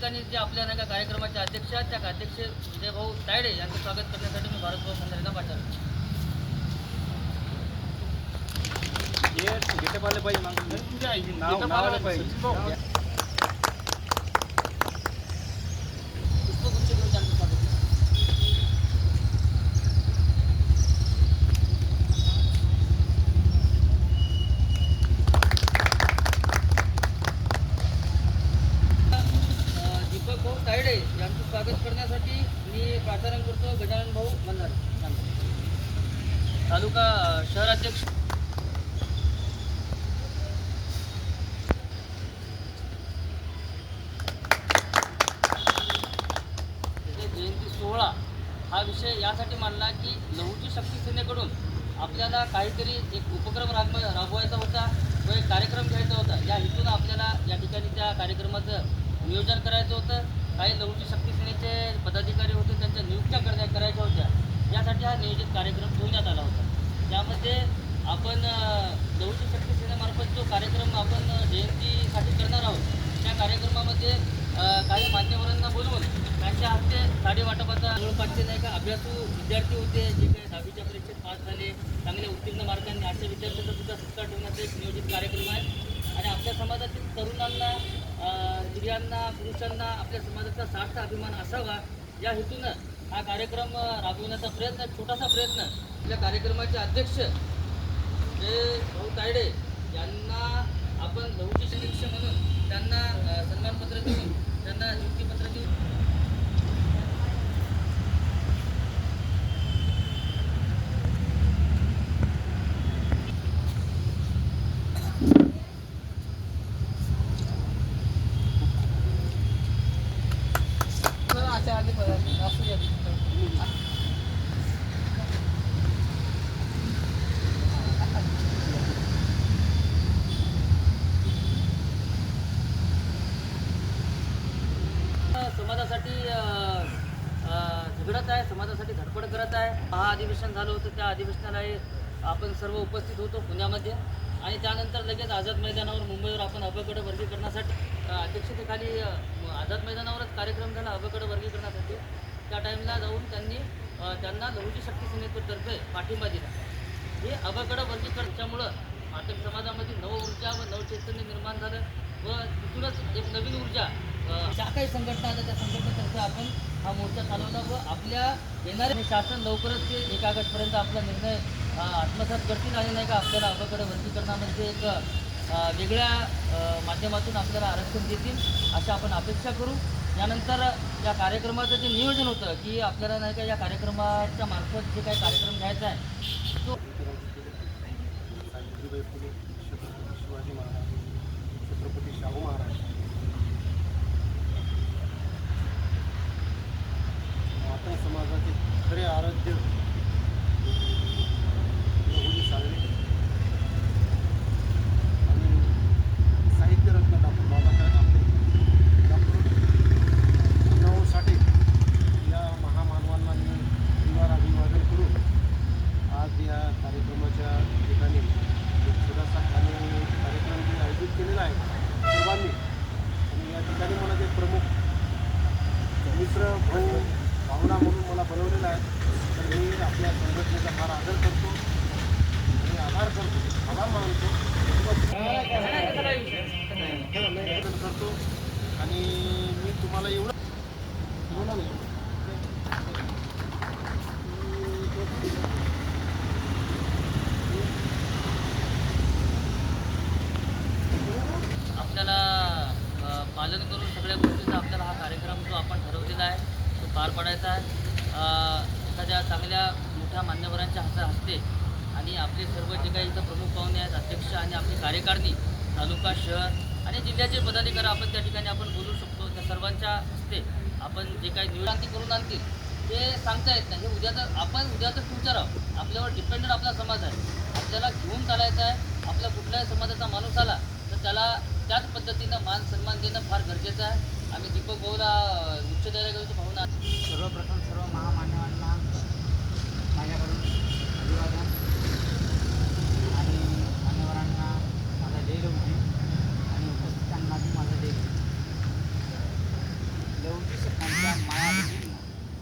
ठिकाणी जे आपल्या नाही का कार्यक्रमाचे अध्यक्ष आहेत त्या अध्यक्ष विजय भाऊ तायडे यांचं स्वागत करण्यासाठी मी भारत भाऊ खंडारीला पाठवलं. पाहिजे नाव आलं पाहिजे पुष्पगुच्छ देऊन त्यांचं स्वागत केलं. अ, दीपक भाऊ तायडे यांचं स्वागत करण्यासाठी मी प्राचारण करतो गजानन भाऊ मंदार तालुका शहराध्यक्ष. जयंती सोहळा हा विषय यासाठी मांडला की लहूची शक्ती सेनेकडून आपल्याला काहीतरी एक उपक्रम राब राबवायचा होता व एक कार्यक्रम घ्यायचा होता. या हेतून आपल्याला या ठिकाणी त्या कार्यक्रमाचं नियोजन करायचं होतं. काही लहुजी शक्ती सेनेचे पदाधिकारी होते त्यांच्या नियुक्त्या करण्या करायच्या होत्या. यासाठी हा नियोजित कार्यक्रम ठेवण्यात आला होता. त्यामध्ये आपण अं, शक्ती सेनेमार्फत जो कार्यक्रम आपण जयंतीसाठी करणार आहोत त्या कार्यक्रमामध्ये काही मान्यवरांना बोलवून त्यांच्या हस्ते साडे वाटपाचा जवळपासचे नाही का अभ्यासू विद्यार्थी होते जे काही दहावीच्या परीक्षेत पास झाले चांगले उत्तीर्ण मार्गांनी अशा विद्यार्थ्यांचा सुद्धा सत्कार ठेवण्याचा एक नियोजित कार्यक्रम आहे. आणि आपल्या समाजातील तरुणांना स्त्रियांना पुरुषांना आपल्या समाजाचा सार्थ अभिमान असावा. या हेतूनं हा कार्यक्रम राबवण्याचा राबविण्याचा प्रयत्न छोटासा प्रयत्न आपल्या कार्यक्रमाचे अध्यक्ष जे भाऊ तायडे यांना आपण लहुजी शिक्षक म्हणून त्यांना सन्मानपत्र देऊन त्यांना नियुक्तीपत्र देऊन समाजासाठी झगडत आहे समाजासाठी धडपड करत आहे. हा अधिवेशन झालं होतं त्या अधिवेशनाला आपण सर्व उपस्थित होतो पुण्यामध्ये. आणि त्यानंतर लगेच आझाद मैदानावर मुंबईवर आपण अबकड वर्गीकरणासाठी अध्यक्षतेखाली आझाद मैदानावरच कार्यक्रम झाला अबकड वर्गीकरणासाठी त्या टाईमला जाऊन त्यांनी त्यांना लहुजी शक्ती सेनेतर्फे पाठिंबा दिला. हे अबकड वर्गीकरणाच्यामुळं आर्थिक समाजामध्ये नव ऊर्जा व नवचैतन्य निर्माण झालं व तिथूनच एक नवीन ऊर्जा ज्या काही संघटना आल्या त्या संघटनेतर्फे आपण हा मोर्चा चालवला व आपल्या येणारे शासन लवकरच ते एक ऑगस्टपर्यंत आपला निर्णय आत्मसात करतील आणि नाही का आपल्याला अबकड वर्गीकरणामध्ये एक वेगळ्या माध्यमातून आपल्याला आरक्षण देतील अशा आपण अपेक्षा करू. यानंतर या कार्यक्रमाचं जे नियोजन होतं की आपल्याला नाही का या कार्यक्रमाच्या मार्फत जे काही कार्यक्रम घ्यायचा आहे तो शिवाजी महाराज छत्रपती शाहू महाराज माता समाजाचे खरे आराध्य लहुजी साळवे आणि साहित्यरत्न डॉक्टर बाबासाहेब आंबेडकर डॉक्टर अण्णाभाऊ साठे या महामानवांना मी दिवार अभिवादन करून आज या कार्यक्रमाच्या ठिकाणी एक छोटासा कार्य कार्यक्रम जे आयोजित केलेला आहे सर्वांनी आणि या ठिकाणी मला ते प्रमुख मित्र भाऊ भावना म्हणून मला बोलवलेलं आहे तर मी आपल्या संघटनेचा आदर करतो आणि आभार करतो आभार मानतो करतो आणि मी तुम्हाला एवढं बोला आपल्याला पालन करून सगळ्या गोष्टीचा आपल्याला हा कार्यक्रम जो आपण ठरवलेला आहे तो पार पाडायचा आहे. एखाद्या चांगल्या मोठ्या मान्यवरांच्या हाता हस्ते आणि आपले सर्व जे काही इथं प्रमुख पाहुणे आहेत अध्यक्ष आणि आपली कार्यकारिणी तालुका शहर आणि जिल्ह्याचे पदाधिकारी आपण त्या ठिकाणी आपण बोलू शकतो. त्या सर्वांच्या हस्ते आपण जे काही निवडांती करून आणतील ते सांगता येत नाही. हे उद्याचं आपण उद्याचं फ्युचर आहोत. आपल्यावर डिपेंडेंट आपला समाज आहे. आपल्याला घेऊन चालायचं आहे. आपला कुठल्याही समाजाचा माणूस आला तर त्याला त्याच पद्धतीनं मान सन्मान देणं फार गरजेचं आहे. आम्ही दीपक भाऊला उच्च न्यायालयाकडे पाहून सर्वप्रथम सर्व महामान्यवांना आणि मान्यवरांना माझा जय लवजी आणि उपस्थितांनाही माझा जय लवजी शब्दांच्या मायाभगिनी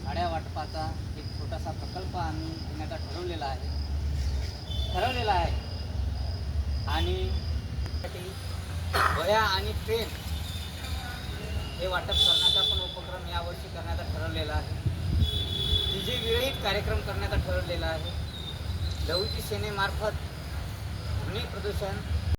साड्या वाटपाचा एक छोटासा प्रकल्प आम्ही घेण्याचा ठरवलेला आहे. ठरवलेला आहे. आणि वया आणि पेन हे वाटप करण्याचा पण जे विवेक कार्यक्रम करण्याचा ठरवलेला आहे. लहूजी सेनेमार्फत ध्वनी प्रदूषण